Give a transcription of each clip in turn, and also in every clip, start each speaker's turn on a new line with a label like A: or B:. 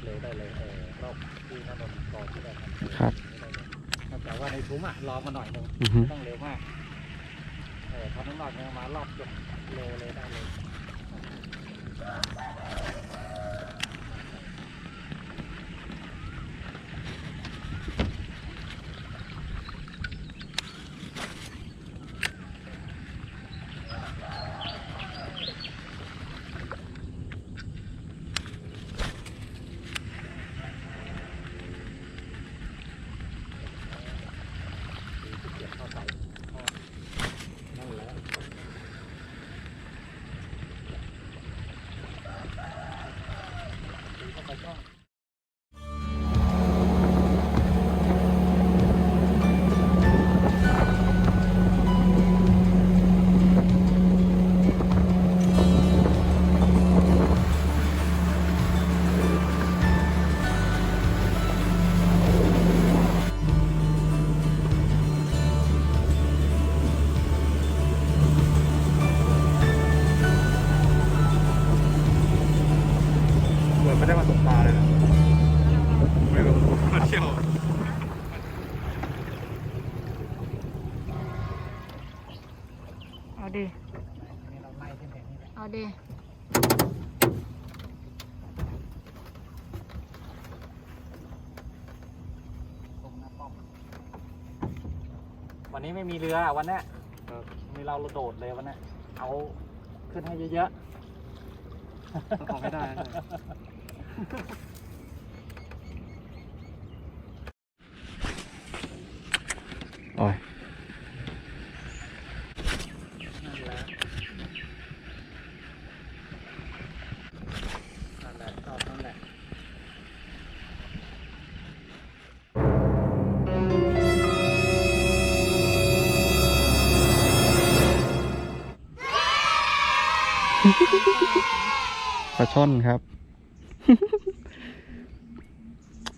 A: ได้เลยมารอบเร็วได้เลยเออรอบที่นนท์กองที่ได้ทำ
B: ครับ
A: ได้เลยแต่ว่าในทุ้มอะรอมาหน่อยหนึง
B: อือฮึ
A: ไม่ต้องเร็วมากเออพอน้ำหนักเนี่ยมารอบจบเร็วเลยได้เลย ดินี่เราไล่ขึ้นไปนี่แหละ
C: เอาดิ
A: ตรงหน้าป้อมวันนี้ไม่มีเรือวันเนี้ยมีเราโดดเลยวันเนี้ยเอาขึ้นให้เยอะ
B: ต้องขอไม่ได้ ปลาช่อนครับ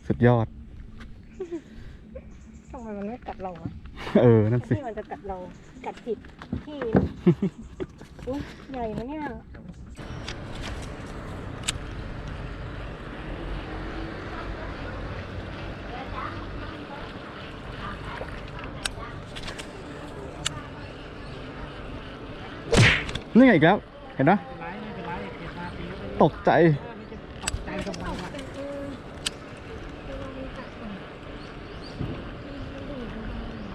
B: สุดยอด
C: ทำไมมันไม่กัดเราอะ
B: เออ นั่นสิ
C: ที่มันจะกัดเรากัดผิดที่ อุ๊ยใหญ่นะเนี่ย
B: นี่ไงอีกแล้ว เห็นนะ ตกใจ
A: ตกใจทำไมวะ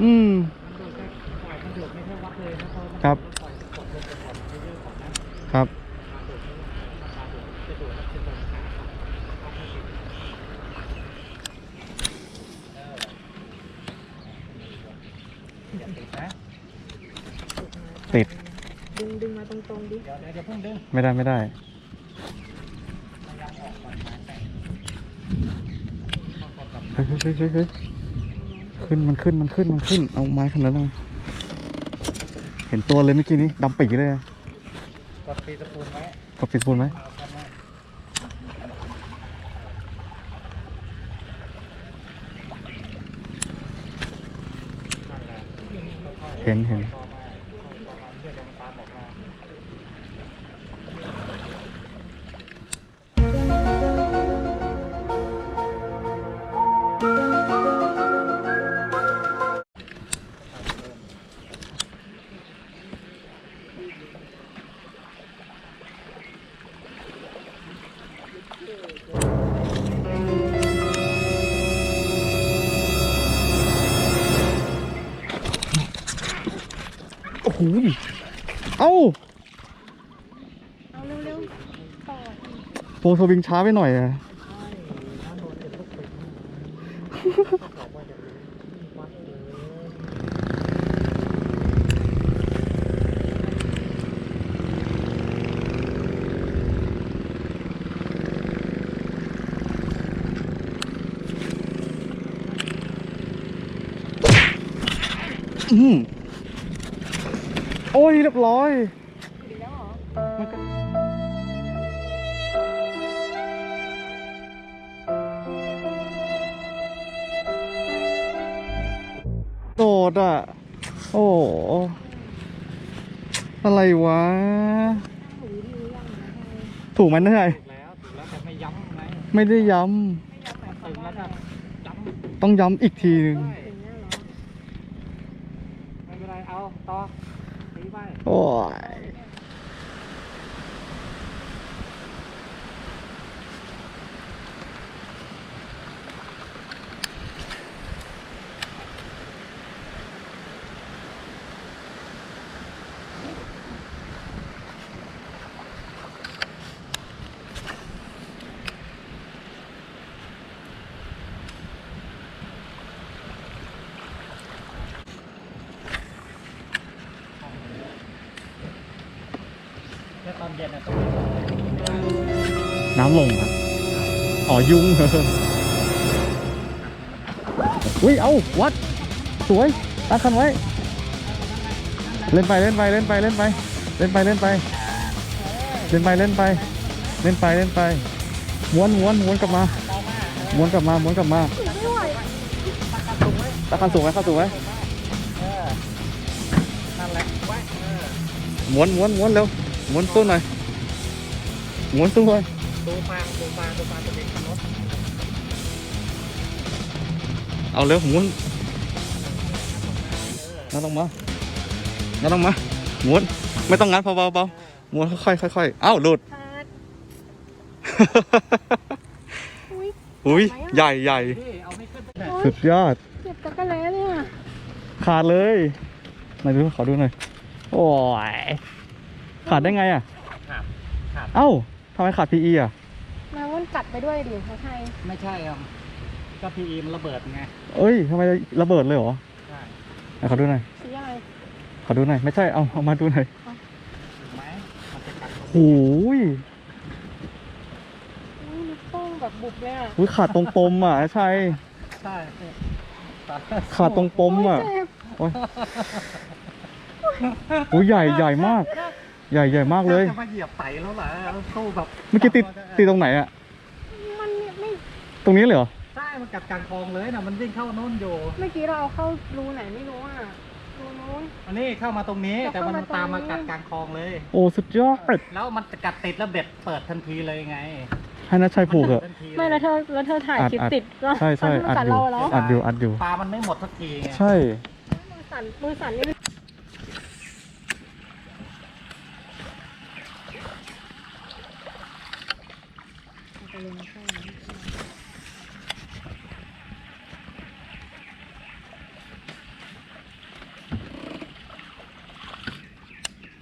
B: อืม
A: มันดูดแค่ปล่อยมันดูดไม่ใช่วัดเลยนะเพราะมัน
B: ครับ
A: ปล่อยกดลงไปก่อนเยอะๆก่อนนะ
B: ครับ
A: มาดูดไม่มาดูดจะดูดแล้วจะโดนขาเอาไม่ติดเอออย่าติดนะ
B: ติด
C: ดึงดึงมาตรงๆดิ
A: เดี๋ยวเดี๋ยวจะเพิ่งดึง
B: ไม่ได้ไม่ได้
A: พยายามออกก่อนมาแต่พอกดกลับ
B: เฮ้ยเฮ้ยเฮ้ยขึ้นมันขึ้นมันขึ้นมันขึ้น เอาไม้ขนาดนั้นเลยเห็นตัวเลยเมื่อกี้นี้ดำปีเลยอะ
A: กดตีตะปูนไว้
B: กดปิดปูนไหม
A: เห็
B: นเห็น โอ้โหเอ้า
C: เอาเร็วๆต่อ
B: โฟร์สวิงช้าไปหน่อยอะ
A: ถ้า ย
B: บร้อยโดดอะ โอ้อะไรวะ ถูกไหมนี่
A: ไม่ย้ไหม
B: ไม่ได้ย้ำต้องย้ำอีกทีหนึง
A: ไม่เป็นไรเอาต่อ
B: โอ้ย
A: น้ำ
B: ลงครับ อ๋อยุ่งอุ้ย เอาวัด สวยตั้งคันไว้ เล่นไปเล่นไปเล่นไปเล่นไป เล่นไปเล่นไป เล่นไปเล่นไป เล่นไปเล่นไป ม้วนม้วนม้วนกลับมา ม้วนกลับมา ม้วนกลับมาตั้งคันสูงไหมตั้งคันสูงไห
A: ล
B: ม้วนม้วนม้วนเร็ว ม้วนสู้หน่อยม้วนสู้เลย
A: ดูฟางดูฟางดูฟางตัวเองขับรถ
B: เอาเร็วม้วนงัดลงมางัดลงมาม้วนไม่ต้องงัดเบาๆเบาๆม้วนค่อยๆค่อยๆอ้าวหลุด
C: ขาดอุ้ย
B: อุ้ย
C: ทำไมอะ
B: ใหญ่ใหญ่
A: พี่เอาไม่ขึ้นไป
C: โอ๊ย
B: สุดยอด
C: เจ็บตะกะแล้เนี่ย
B: ขาดเลยไหนดูขอดูหน่อย โอ้ย ขาดได้ไงอะ
A: ครับครับ
B: เอ้าทำไมขาด PE อะ
C: มาว่นกัดไปด้วยดิเขาไทย
A: ไม่ใช่อะก็พีอีมันระเบิดไง
B: เอ้ยทำไมระเบิดเลยเหรอ
A: ใช่
B: ไหนขอดูหน่อย
C: สีอะไร
B: ขอดูหน่อยไม่ใช่เอาเอามาดูหน่อย
A: ถูกไหมมันจะกัด
B: โอ้ย
C: อุ้ยนิ้วโป้งแบบบุบเลยอะ
B: อุ้ยขาดตรงปมอะใช่
A: ใช่
B: ขาดตรงปมอะ
C: โยเจ็บ
B: โอ้ยโอ้ยใหญ่ใหญ่มาก ใหญ่ใหญ่มากเลย
A: จะมาเหยียบไตแล้วเหรอสู้แบบ
B: เมื่อกี้ติดติดตรงไหนอะ
C: มันไม่
B: ตรงนี้เลยเหรอ
A: ใช่มันกัดกลางคลองเลยนะมันวิ่งเข้าโน่นอยู่
C: เมื่อกี้เราเอาเข้ารูไหนไม่รู้อะรูนู้น
A: อันนี้เข้ามาตรงนี้
C: จะ
A: แต่มัน
C: เข้ามาตรงนี้
A: ตามมากัดกลางคลองเลย
B: โอ้สุดยอด
A: แล้วมันจะกัดติดแล้วเบ็ดเปิดทันทีเลยไง
B: ให้นัชชัยผูกเหอะ
A: ทันที
C: ไม่แล้วเธอแล้วเธอถ่าย
B: อัด
C: คลิป
B: อัด
C: ติดก็
B: ใช่ใช่
C: ตนที่มัน
B: อัด
C: กัด
B: อยู่
C: เราแล้ว
B: อัดอยู่อัดอยู่
A: ปลามันไม่หมดสักทีไง
B: ใช่
C: มือสั่นมือสั่นนี่ไปเลยนะข้างนี้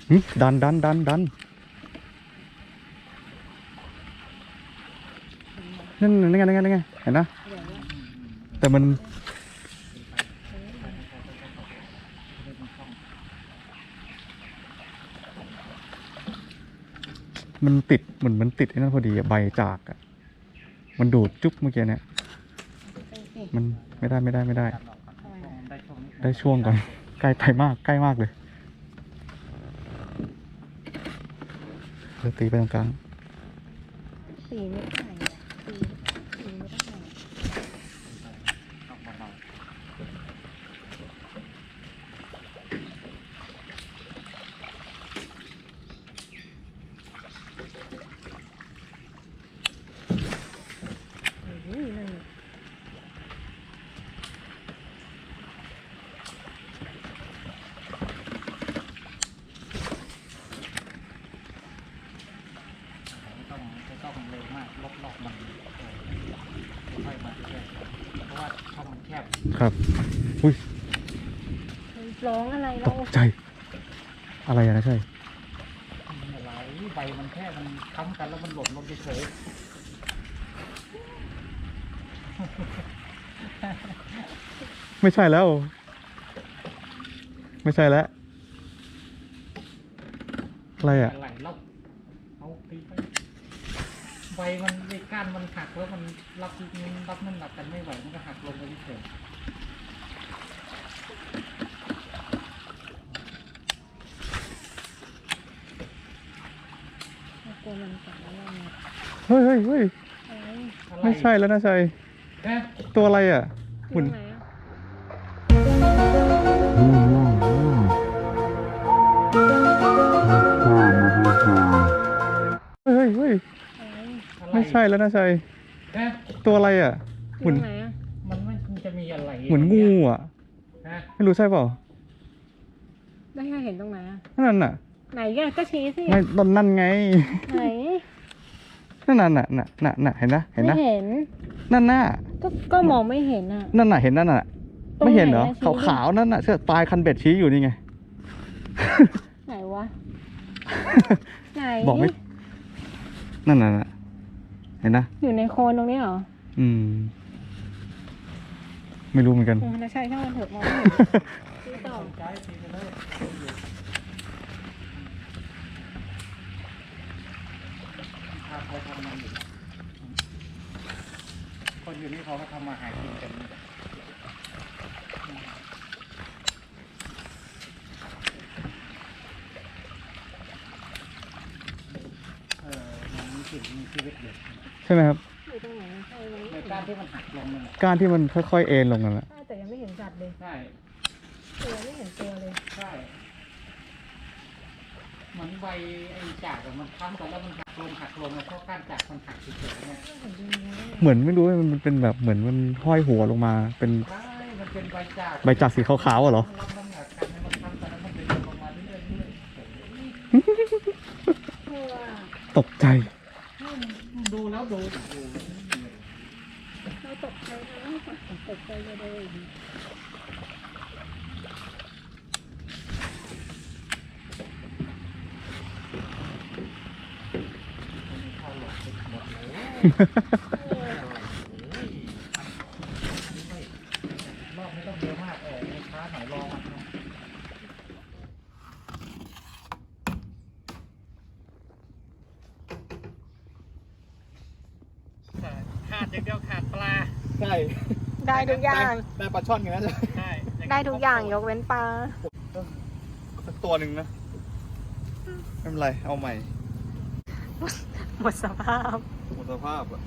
B: หึดันดันดันดันนั่นนั่นไงนั่นไงนั่นไงเห็นนะแต่มันมันติดเหมือนมันติดไอ้นั่นพอดีใบจากอะ มันดูดจุ๊บเมื่อกี้เนี่ย
C: ไปสิ
B: มันไม่ได้ไม่ได้ไม่ได้
C: ทำไมอะ
A: ได้ช่วงนี้
B: ได้ช่วงก่อน ใกล้ไปมากใกล้มากเลยเดี๋ยวตีไปตรงกลาง
C: สีไม่ได้อะสีสีไม่ได้อะ
A: ต้องเบา
C: อุ้ยนั่น
A: ๆไม่ต้องไม่ต้องเร็วมากลบลอกมันเออค่อยๆมาเรื่อยๆเพราะว่าช่องมันแคบ
B: ครับอุ้ย
C: ร้องอะไร
B: ต
C: เรา
B: กใจ อะไรอะนะใช่
A: มันอะไรใบมันแค่มันค้ำกันแล้วมันหล่นลงเฉย
B: ไม่ใช่แล้ว ไม่ใช่แล้ว อะไร
A: ๆ
B: อะ
A: อะไรแล้วเอาตีไปใบมันไอ้ก้านมันหักแล้วมันรับมันรับน้ำหนักกันไม่ไหวมันก็หักลงไปเฉย
C: ก มันกัดแล้วเราเนี่ย
B: เฮ้ยเฮ้ยเฮ้ย
C: อะไร
A: ๆอะไร
B: ไม่ใช่แล้วนะชัย
A: แค่
B: ตัวอะไรอะ
C: อ
B: เหมื
C: ยู่
B: อน
C: ไหนอะ
B: เฮ้ยเฮ้ย
A: อะไร
B: ไม่ใช่แล้วนะชัย
A: ฮะ
B: ตัวอะไรอะเหมือน
C: ตรงไหนอะ
A: มันไม่มันจะมีอะไร
B: เหมือนงูอะ
A: ฮะ
B: ไม่รู้ใช่เปล่า
C: ไม่ให้เห็นตรงไหนอะ
B: นั่นน่ะ
C: ไหนแกก็ชี้สิ
B: ไม่ตอนนั่นไง
C: ไหน
B: นั่นน่ะน่ะน่ะน่ะน่ะเห็นนะ เห็น
C: ไม่
B: นะ
C: เห็น
B: นั่นน่ะ
C: ก็ก็มองไม่เห็นอะ
B: นั่นน่ะ เห็นนั่นน่ะ
C: ตรง
B: ไม่เห็นเหรอ
C: ไหนอะชี้ดิ
B: ขาวๆ นั่นน่ะเชือกปลายคันเบ็ดชี้อยู่นี่ไง
C: ไหนวะ ไหน
B: บอกไม่ นั่นน่ะน่ะเห็นนะ
C: อยู่ในโคนตรงนี้เหรอ
B: อืม ไม่รู้เหมือนกัน
C: โอ้นะใช่ช่างมันเถอะมองไม่เห็นชี้ต่อ
A: ใจทีไปเลยถ้าเขาทำมันอยู่คนอยู่นี่เขาก็ทำมาหากินกันเออมันมีสิ่งมีชีวิตอยู่
B: ใช่ไหมครับ
C: อยู่ตรงไหนใช่ตรงนี้
A: ในการที่มันหักลงมันน่ะ
B: ก้านที่มันค่อยๆเอ็นลงนั่นแหละ
C: ใช่แต่ยังไม่เห็นสัตว์เลย
A: ใช่
C: ตัวไม่เห็นตัวเลย
A: ใช่ เหมือนใบไอ้จากอะมันค้ำกันแล้วมันหักลงหักลงแล้วเพราะก้านจากมันหักเฉยๆเนี่ย
C: ไม่เห็นดีเลย
B: เหมือนไม่รู้ว่ามันเป็นแบบเหมือนมันห้อยหัวลงมา เป็น
A: ใช่มันเป็นใบจาก
B: ใบจากสีขาวๆอะเหรอ
A: รับน้ำหนักกันให้มันค้ำกันแล้วมันเป็นลงมาเรื่อยๆเรื่อย
C: กลัว
B: ตกใจ
A: ๆดูแล้วดูดู
C: เราตกใจนะตกใจเลย
A: เข้าหลอดไปหมดเลย รอบไม่ต้องเยอะมากเออช้าหน่อยรอมันเนาะขาดอย่างเดียวขาดปลา
B: ใช่
C: ได้ทุกอย่าง
B: ได้ปลาช่อนกันนะ
A: ใช่
C: ได้ทุกอย่างยกเว้นปลา
B: สักตัวหนึ่งนะ ไม่เป็นไร เอาใหม่
C: หมดสภาพ
B: หมด สภาพอะ